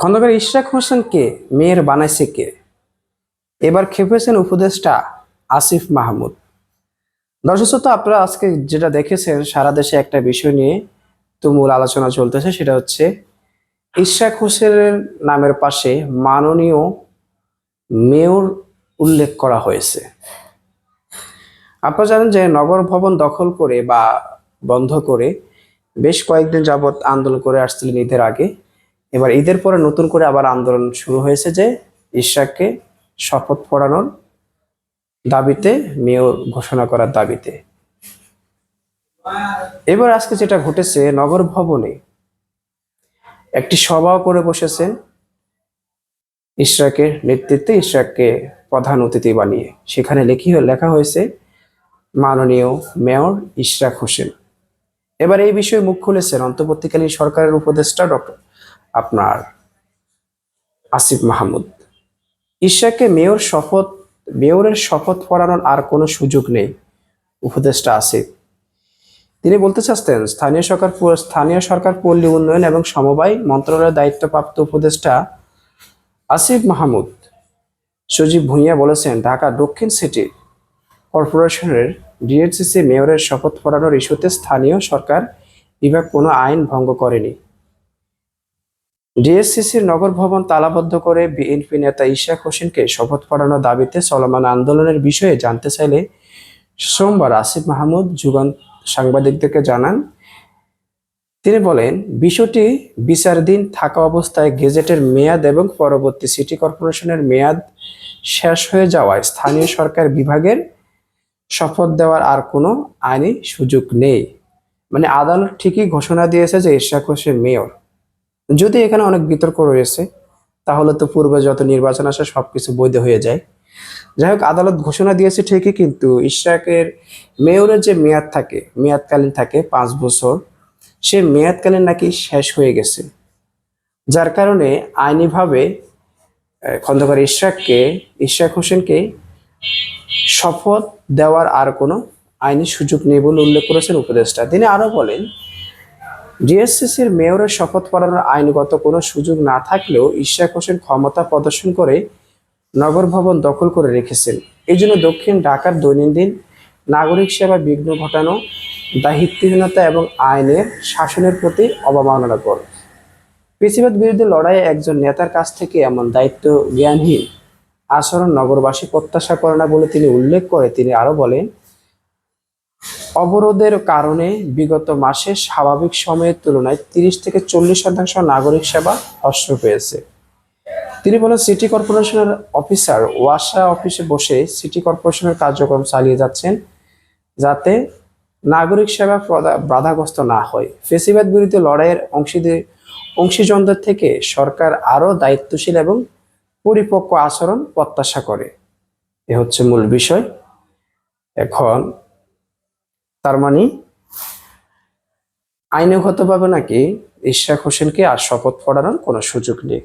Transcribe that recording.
খন্দকার ইশরাক হোসেনকে মেয়ের বানাইছে কে? এবার খেপেছেন উপদেষ্টা আসিফ মাহমুদ। দর্শক আপনারা আজকে যেটা দেখেছেন, সারা দেশে একটা বিষয় নিয়ে তুমুল আলোচনা চলতেছে, সেটা হচ্ছে ইশরাক হোসেনের নামের পাশে মাননীয় মেয়র উল্লেখ করা হয়েছে। আপনারা জানেন যে নগর ভবন দখল করে বা বন্ধ করে বেশ কয়েকদিন যাবৎ আন্দোলন করে আসছিলেন ঈদের আগে। এবার ঈদের পরে নতুন করে আবার আন্দোলন শুরু হয়েছে যে ইশাককে শপথ পড়ানোর দাবিতে মেয়র ঘোষণা করার দাবিতে। এবার আজকে যেটা ঘটেছে, নগর ভবনে একটি সভা করে বসেছেন ইশরাকের নেতৃত্বে ইশরাককে প্রধান অতিথি বানিয়ে। সেখানে লেখি লেখা হয়েছে, মাননীয় মেয়র ইশরাক হোসেন। এবার এই বিষয়ে মুখ খুলেছেন অন্তর্বর্তীকালীন সরকারের উপদেষ্টা ডক্টর আপনার আসিফ মাহমুদ। ঈশাকে মেয়র শপথ, মেয়রের শপথ পড়ানোর আর কোনো সুযোগ নেই, উপদেষ্টা আসিফ। তিনি বলতে চাচ্ছেন, স্থানীয় সরকার স্থানীয় সরকার পল্লী উন্নয়ন এবং সমবায় মন্ত্রণালয়ের দায়িত্বপ্রাপ্ত উপদেষ্টা আসিফ মাহমুদ। সজীব ভুঁইয়া বলেছেন, ঢাকা দক্ষিণ সিটি কর্পোরেশনের ডিএনসিসি মেয়রের শপথ পড়ানোর ইস্যুতে স্থানীয় সরকার বিভাগ কোনো আইন ভঙ্গ করেনি। ডিএসসিসির নগর ভবন তালাবদ্ধ করে বিএনপি নেতা ইশাক হোসেনকে শপথ পড়ানোর দাবিতে চলমান আন্দোলনের বিষয়ে জানতে চাইলে সোমবার আসিফ মাহমুদ যুগান সাংবাদিকদেরকে জানান। তিনি বলেন, বিষয়টি বিচারাধীন থাকা অবস্থায় গেজেটের মেয়াদ এবং পরবর্তী সিটি কর্পোরেশনের মেয়াদ শেষ হয়ে যাওয়ায় স্থানীয় সরকার বিভাগের শপথ দেওয়ার আর কোনো আইনি সুযোগ নেই। মানে আদালত ঠিকই ঘোষণা দিয়েছে যে ইশাক হোসেন মেয়র। যদি এখানে অনেক বিতর্ক রয়েছে, তাহলে তো পূর্বে যত নির্বাচন আসে সবকিছু বৈধ হয়ে যায়। যাই হোক আদালত ঘোষণা দিয়েছে ঠিকই, কিন্তু ইশরাকের মেয়রের যে মেয়াদ থাকে, মেয়াদকালীন থাকে পাঁচ বছর, সে মেয়াদকালীন নাকি শেষ হয়ে গেছে। যার কারণে আইনিভাবে খন্দকার ইশরাককে, ইশরাক হোসেনকে শপথ দেওয়ার আর কোনো আইনি সুযোগ নেই বলে উল্লেখ করেছেন উপদেষ্টা। তিনি আরও বলেন ডিএসসিসির মেয়রের শপথ পড়ানোর আইনগত কোনো সুযোগ না থাকলেও ইশাক হোসেন ক্ষমতা প্রদর্শন করে নগর ভবন দখল করে রেখেছেন। এই জন্য দক্ষিণ ঢাকার দৈনন্দিন নাগরিক সেবা বিঘ্ন ঘটানো, দায়িত্বহীনতা এবং আইনের শাসনের প্রতি অবমাননা কর পেশিবাদ বিরুদ্ধে লড়াইয়ে একজন নেতার কাছ থেকে এমন দায়িত্ব জ্ঞানহীন আচরণ নগরবাসী প্রত্যাশা করে না বলে তিনি উল্লেখ করে, তিনি আরও বলেন অবরোধের কারণে বিগত মাসে স্বাভাবিক সময়ের তুলনায় তিরিশ থেকে চল্লিশ শতাংশ নাগরিক সেবা হ্রাস পেয়েছে। তিনি বলেন সিটি কর্পোরেশনের অফিসার ওয়াসা অফিসে বসে সিটি কর্পোরেশনের কার্যক্রম চালিয়ে যাচ্ছেন যাতে নাগরিক সেবা বাধাগ্রস্ত না হয়। ফেসিবাদ বিরুদ্ধে লড়াইয়ের অংশীদের অংশীজনদের থেকে সরকার আরও দায়িত্বশীল এবং পরিপক্ক আচরণ প্রত্যাশা করে। এ হচ্ছে মূল বিষয়। এখন তার মানে আইনগতভাবে নাকি ইশরাক হোসেনকে আর শপথ পড়ানোর কোনো সুযোগ নেই।